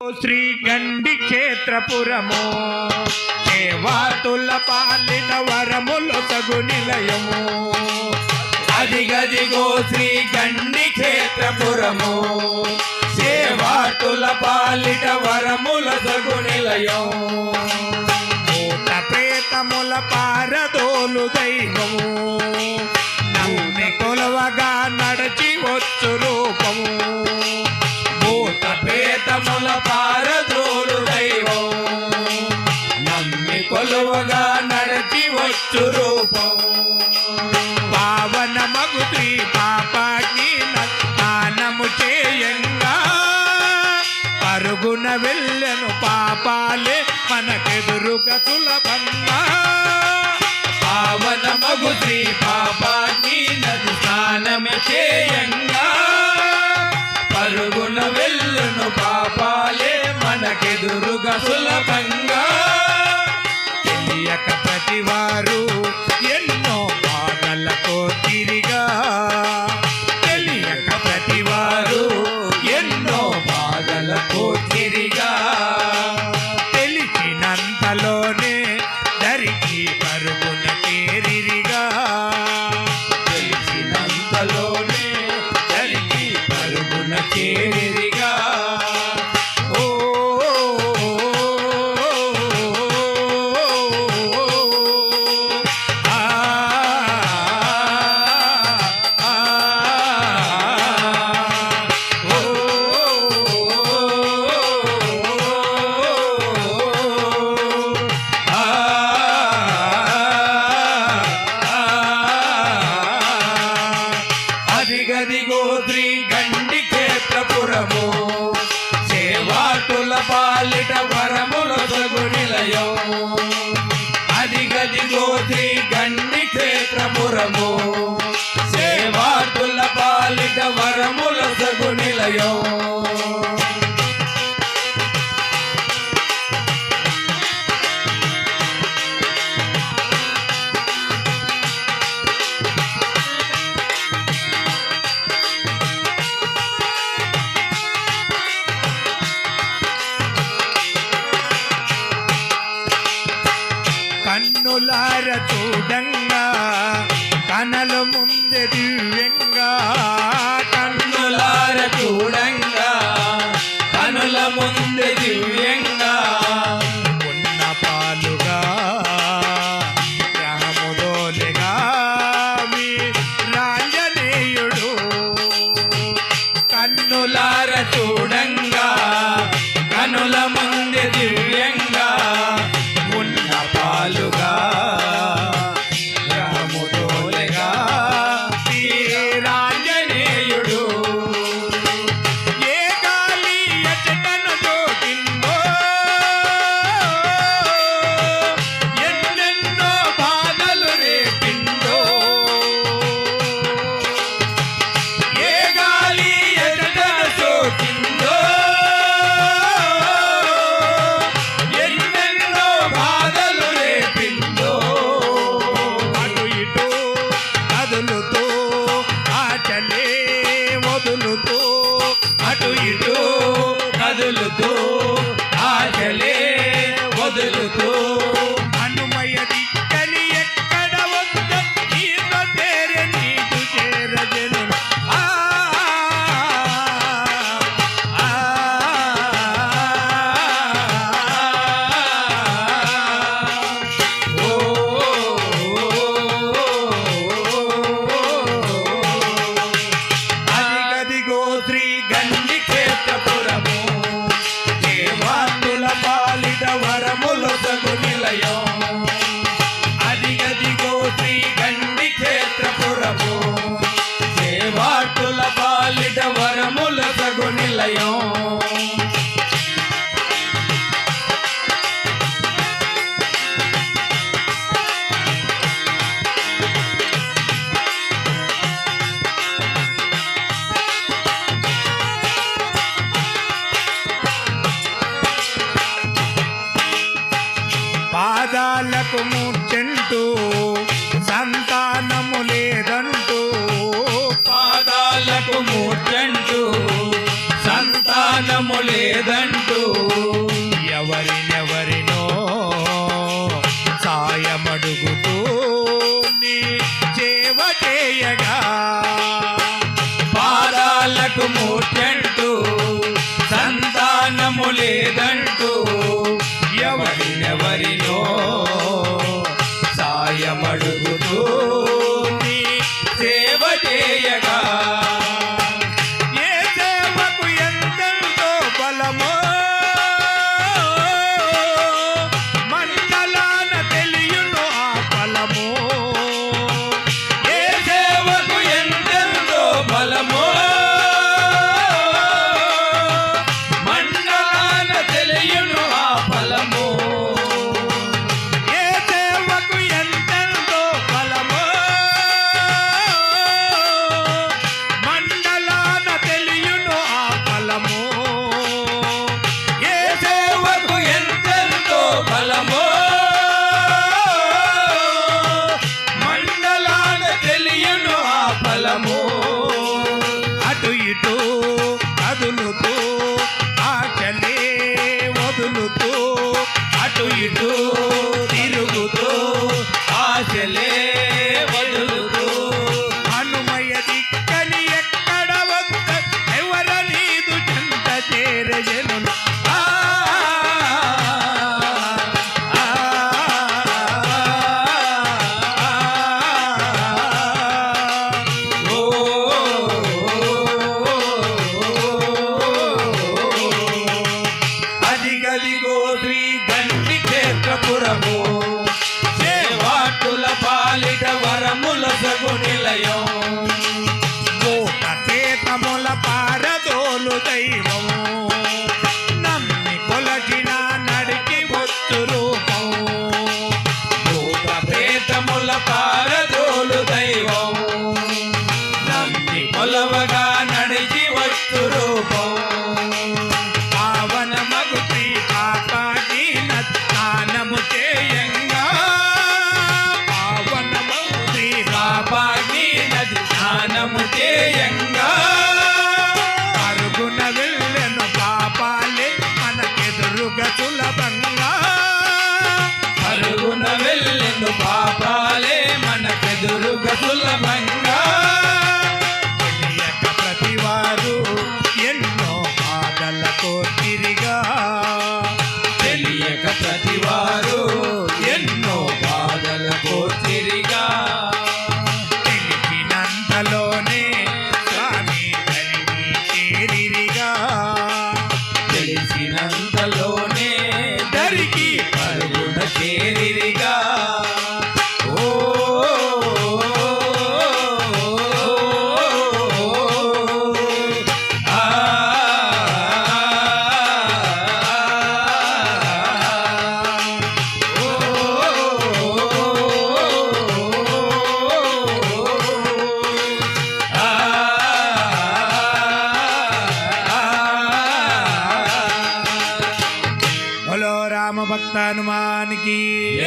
శ్రీ గండి క్షేత్రపురము దేవాతుల పాలిన వరములు తగు నిలయము. అదిగదిగో శ్రీ గండి క్షేత్రపురము సేవాతుల పాలిట వరముల తగు నిలయం భూత ప్రేతముల పారదోలు దైవము నమ్మి కొలవగా నడచి వచ్చు రూపము. ప్రేతముల దైవం. నమ్మి కొలువగా నడచి వచ్చు రూపం. పావన మగు శ్రీ పాపాగ్ని స్నానము చేయంగా. పరుగున వెళ్ళను పాపాలే మనకెదురుగా సులభంగా. పావన మగు శ్రీ పాపాన్ని నది స్నానమే చేయంగా. సులభంగా తెలియక ప్రతివారు అదిగదిగో ఆశలే వదులుతూ బిడ్డకు ముచ్చంటూ సంతానము లేదంటూ పాదాలకు ముచ్చంటూ సంతానము లేదంటూ. Oh. ఇటు కదులుతూ ah పరుగున भगवान हनुमान की